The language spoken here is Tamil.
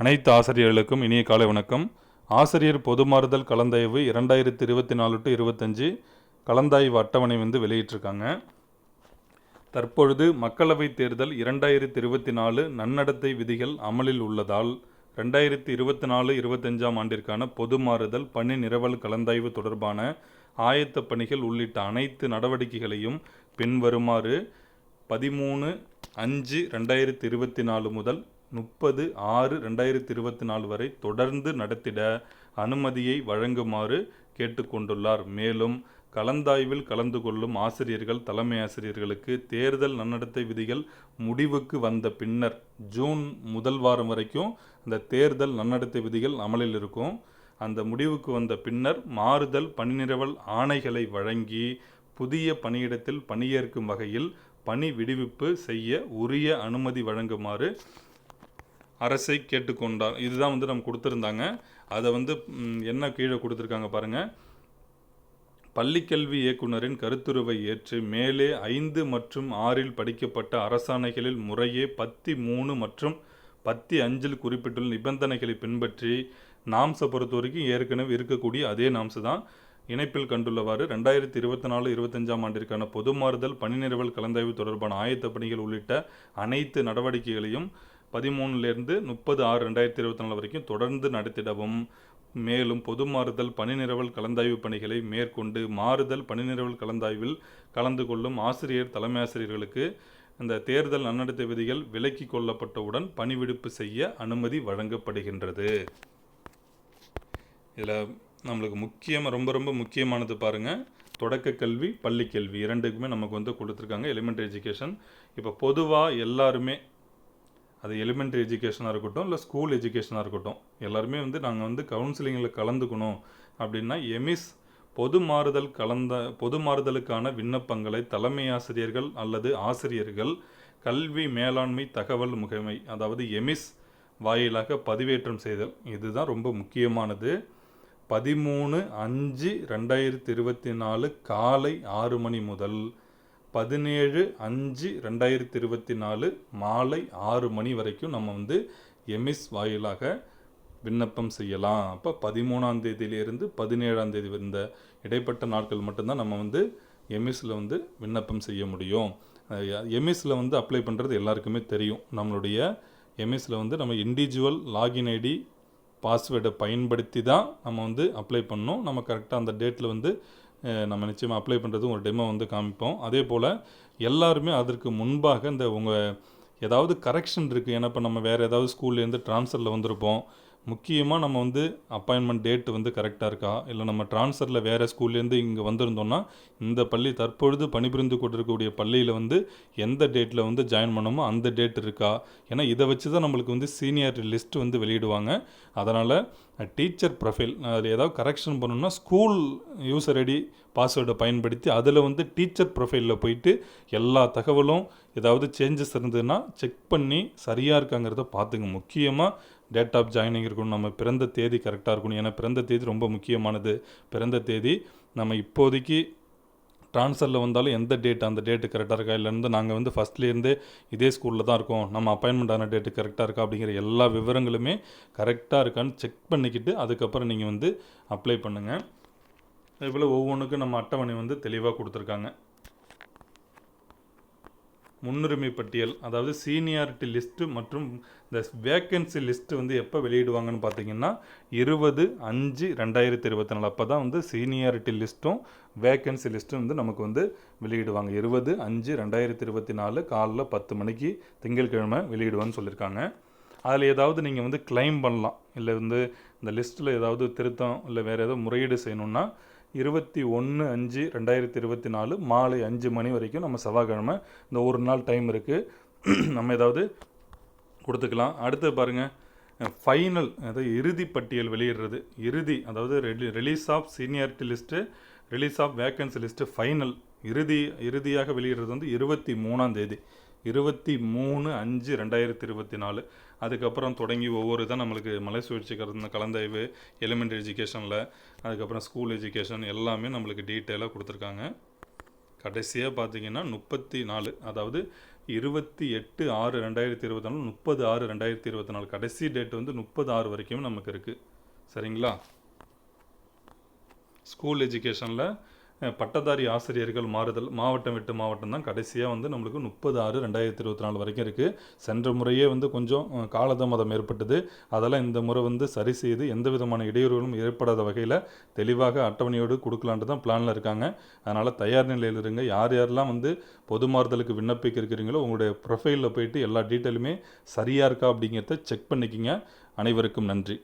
அனைத்து ஆசிரியர்களுக்கும் இனிய காலை வணக்கம். ஆசிரியர் பொதுமாறுதல் கலந்தாய்வு இரண்டாயிரத்தி இருபத்தி நாலு டு இருபத்தஞ்சு கலந்தாய்வு அட்டவணை வந்து வெளியிட்டிருக்காங்க. தற்பொழுது மக்களவைத் தேர்தல் இரண்டாயிரத்தி இருபத்தி நாலு நன்னடத்தை விதிகள் அமலில் உள்ளதால் ரெண்டாயிரத்தி இருபத்தி நாலு இருபத்தஞ்சாம் ஆண்டிற்கான பொதுமாறுதல் பணி நிரவல் கலந்தாய்வு தொடர்பான ஆயத்த பணிகள் உள்ளிட்ட அனைத்து நடவடிக்கைகளையும் பின்வருமாறு பதிமூணு அஞ்சு ரெண்டாயிரத்தி இருபத்தி நாலு முதல் முப்பது ஆறு ரெண்டாயிரத்தி இருபத்தி நாலு வரை தொடர்ந்து நடத்திட அனுமதியை வழங்குமாறு கேட்டுக்கொண்டுள்ளார். மேலும் கலந்தாய்வில் கலந்து கொள்ளும் ஆசிரியர்கள் தலைமை ஆசிரியர்களுக்கு தேர்தல் நன்னடத்தை விதிகள் முடிவுக்கு வந்த பின்னர் ஜூன் முதல் வாரம் வரைக்கும் அந்த தேர்தல் நன்னடத்தை விதிகள் அமலில் இருக்கும். அந்த முடிவுக்கு வந்த பின்னர் மாறுதல் பணிநிரவல் ஆணைகளை வழங்கி புதிய பணியிடத்தில் பணியேற்கும் வகையில் பணி விடுவிப்பு செய்ய உரிய அனுமதி வழங்குமாறு அரசை கேட்டுக்கொண்டார். இதுதான் வந்து நம்ம கொடுத்துருந்தாங்க. அதை வந்து என்ன கீழே கொடுத்துருக்காங்க பாருங்கள் பள்ளிக்கல்வி இயக்குனரின் கருத்துருவை ஏற்று மேலே ஐந்து மற்றும் ஆறில் படிக்கப்பட்ட அரசாணைகளில் முறையே பத்தி மூணு மற்றும் பத்தி அஞ்சில் குறிப்பிட்டுள்ள நிபந்தனைகளை பின்பற்றி நாம்சை பொறுத்த வரைக்கும் ஏற்கனவே இருக்கக்கூடிய அதே நாம்சு தான். இணைப்பில் கண்டுள்ளவாறு ரெண்டாயிரத்தி இருபத்தி நாலு இருபத்தஞ்சாம் ஆண்டிற்கான பொது மாறுதல் பணி நிறுவல் கலந்தாய்வு தொடர்பான ஆயத்த பணிகள் உள்ளிட்ட அனைத்து நடவடிக்கைகளையும் பதிமூணுலேருந்து முப்பது ஆறு ரெண்டாயிரத்தி இருபத்தி நாலு வரைக்கும் தொடர்ந்து நடத்திடவும். மேலும் பொது மாறுதல் பணிநிரவல் கலந்தாய்வு பணிகளை மேற்கொண்டு மாறுதல் பணிநிரவல் கலந்தாய்வில் கலந்து கொள்ளும் ஆசிரியர் தலைமை ஆசிரியர்களுக்கு இந்த தேர்தல் நன்னடத்தை விதிகள் விலக்கிக் கொள்ளப்பட்டவுடன் பணிவிடுப்பு செய்ய அனுமதி வழங்கப்படுகின்றது. இதில் நம்மளுக்கு முக்கியமாக ரொம்ப ரொம்ப முக்கியமானது பாருங்கள் தொடக்க கல்வி பள்ளி கல்வி இரண்டுக்குமே நமக்கு வந்து கொடுத்துருக்காங்க. எலிமெண்ட்ரி எஜுகேஷன் இப்போ பொதுவாக எல்லாருமே அது எலிமெண்ட்ரி எஜுகேஷனாக இருக்கட்டும் இல்லை ஸ்கூல் எஜுகேஷனாக இருக்கட்டும். எல்லாருமே வந்து நாங்கள் வந்து கவுன்சிலிங்கில் கலந்துக்கணும் அப்படின்னா எமிஸ் பொது மாறுதல் கலந்த பொது மாறுதலுக்கான விண்ணப்பங்களை தலைமை ஆசிரியர்கள் அல்லது ஆசிரியர்கள் கல்வி மேலாண்மை தகவல் முகமை அதாவது எமிஸ் வாயிலாக பதிவேற்றம் செய்தல். இதுதான் ரொம்ப முக்கியமானது. பதிமூணு அஞ்சு ரெண்டாயிரத்தி இருபத்தி நாலு காலை ஆறு மணி முதல் பதினேழு அஞ்சு ரெண்டாயிரத்தி இருபத்தி நாலு மாலை ஆறு மணி வரைக்கும் நம்ம வந்து எமிஸ் வாயிலாக விண்ணப்பம் செய்யலாம். அப்போ பதிமூணாம் தேதியிலிருந்து பதினேழாம் தேதி இந்த இடைப்பட்ட நாட்கள் மட்டும்தான் நம்ம வந்து எமிஸில் வந்து விண்ணப்பம் செய்ய முடியும். எமிஸில் வந்து அப்ளை பண்ணுறது எல்லாருக்குமே தெரியும். நம்மளுடைய எம்எஸ்ல வந்து நம்ம இண்டிவிஜுவல் லாகின் ஐடி பாஸ்வேர்டை பயன்படுத்தி தான் நம்ம வந்து அப்ளை பண்ணோம் நம்ம கரெக்டாக அந்த டேட்டில் வந்து நம்ம நிச்சயமாக அப்ளை பண்ணுறது ஒரு டெமோ வந்து காமிப்போம். அதே போல் எல்லாருமே அதற்கு முன்பாக இந்த உங்கள் ஏதாவது கரெக்ஷன் இருக்குது ஏன்னா இப்போ நம்ம வேறு ஏதாவது ஸ்கூல்லேருந்து ட்ரான்ஸ்ஃபரில் வந்திருப்போம். முக்கியமாக நம்ம வந்து அப்பாயின்மெண்ட் டேட் வந்து கரெக்டாக இருக்கா? இல்லை நம்ம ட்ரான்ஸ்ஃபரில் வேறு ஸ்கூல்லேருந்து இங்கே வந்திருந்தோம்னா இந்த பள்ளி தற்பொழுது பணிபுரிந்து கொண்டிருக்கக்கூடிய பள்ளியில் வந்து எந்த டேட்டில் வந்து ஜாயின் பண்ணணுமோ அந்த டேட் இருக்கா? ஏன்னா இதை வச்சு தான் நம்மளுக்கு வந்து சீனியாரிட்டி லிஸ்ட் வந்து வெளியிடுவாங்க. அதனால் டீச்சர் ப்ரொஃபைல் அதில் ஏதாவது கரெக்ஷன் பண்ணணும்னா ஸ்கூல் யூசர் ஐடி பாஸ்வேர்டை பயன்படுத்தி அதில் வந்து டீச்சர் ப்ரொஃபைலில் போயிட்டு எல்லா தகவலும் ஏதாவது சேஞ்சஸ் இருந்ததுன்னா செக் பண்ணி சரியாக இருக்காங்கிறத பார்த்துங்க. முக்கியமாக டேட் ஆஃப் ஜாயினிங் இருக்கணும். நம்ம பிறந்த தேதி கரெக்டாக இருக்கணும். ஏன்னா பிறந்த தேதி ரொம்ப முக்கியமானது. பிறந்த தேதி நம்ம இப்போதைக்கு ட்ரான்ஸ்ஃபரில் வந்தாலும் எந்த டேட் அந்த டேட்டு கரெக்டாக இருக்கா? இல்லைன்னு நாங்கள் வந்து ஃபஸ்ட்லேருந்தே இதே ஸ்கூலில் தான் இருக்கோம். நம்ம அப்பாயின்மெண்ட் ஆன டேட்டு கரெக்டாக இருக்கா? அப்படிங்கிற எல்லா விவரங்களுமே கரெக்டாக இருக்கான்னு செக் பண்ணிக்கிட்டு அதுக்கப்புறம் நீங்கள் வந்து அப்ளை பண்ணுங்கள் அதேபோல் ஒவ்வொன்றுக்கும் நம்ம அட்டவணை வந்து தெளிவாக கொடுத்துருக்காங்க. முன்னுரிமை பட்டியல் அதாவது சீனியாரிட்டி லிஸ்ட்டு மற்றும் இந்த வேக்கன்சி லிஸ்ட்டு வந்து எப்போ வெளியிடுவாங்கன்னு பார்த்தீங்கன்னா இருபது அஞ்சு ரெண்டாயிரத்தி இருபத்தி நாலு. அப்போ தான் வந்து சீனியாரிட்டி லிஸ்ட்டும் வேக்கன்சி லிஸ்ட்டும் வந்து நமக்கு வந்து வெளியிடுவாங்க. இருபது அஞ்சு ரெண்டாயிரத்தி இருபத்தி நாலு காலைல பத்து மணிக்கு திங்கட்கிழமை வெளியிடுவான்னு சொல்லியிருக்காங்க அதில் ஏதாவது நீங்கள் வந்து கிளைம் பண்ணலாம். இல்லை வந்து இந்த லிஸ்ட்டில் ஏதாவது திருத்தம் இல்லை வேறு ஏதாவது முறையீடு செய்யணுன்னா இருபத்தி ஒன்று அஞ்சு ரெண்டாயிரத்தி இருபத்தி நாலு மாலை அஞ்சு மணி வரைக்கும் நம்ம செவ்வாய்க்கிழமை இந்த ஒரு நாள் டைம் இருக்குது நம்ம ஏதாவது கொடுத்துக்கலாம். அடுத்து பாருங்கள் ஃபைனல் அதாவது இறுதி பட்டியல் வெளியிடுறது. இறுதி அதாவது really release of seniority list release of vacancy list final இறுதி இறுதியாக வெளியிடுறது வந்து இருபத்தி மூணாம் தேதி. இருபத்தி மூணு அஞ்சு ரெண்டாயிரத்தி இருபத்தி நாலு. அதுக்கப்புறம் தொடங்கி ஒவ்வொரு தான் நம்மளுக்கு மலை சுழற்சி கலந்த கலந்தாய்வு எலிமெண்ட் எஜுகேஷனில் அதுக்கப்புறம் ஸ்கூல் எஜுகேஷன் எல்லாமே நம்மளுக்கு டீட்டெயிலாக கொடுத்துருக்காங்க. கடைசியாக பார்த்தீங்கன்னா முப்பத்தி நாலு அதாவது இருபத்தி எட்டு ஆறு ரெண்டாயிரத்தி இருபத்தி நாலு முப்பது ஆறு ரெண்டாயிரத்தி இருபத்தி நாலு. கடைசி டேட் வந்து முப்பது ஆறு வரைக்கும் நமக்கு இருக்குது சரிங்களா? ஸ்கூல் எஜுகேஷனில் பட்டதாரி ஆசிரியர்கள் மாறுதல் மாவட்டம் விட்டு மாவட்டம் தான் கடைசியாக வந்து நம்மளுக்கு முப்பது ஆறு ரெண்டாயிரத்தி இருபத்தி நாலு வரைக்கும் இருக்குது சென்ற முறையே வந்து கொஞ்சம் காலதாமதம் ஏற்பட்டது. அதெல்லாம் இந்த முறை வந்து சரி செய்து எந்த விதமான இடையூறுகளும் ஏற்படாத வகையில் தெளிவாக அட்டவணையோடு கொடுக்கலான்ட்டு தான் பிளானில் இருக்காங்க. அதனால் தயார் நிலையில் இருங்க. யார் யாரெல்லாம் வந்து பொது மாறுதலுக்கு விண்ணப்பிக்க இருக்கிறீங்களோ உங்களுடைய ப்ரொஃபைலில் போயிட்டு எல்லா டீட்டெயிலுமே சரியாக இருக்கா அப்படிங்கிறத செக் பண்ணிக்கிங்க. அனைவருக்கும் நன்றி.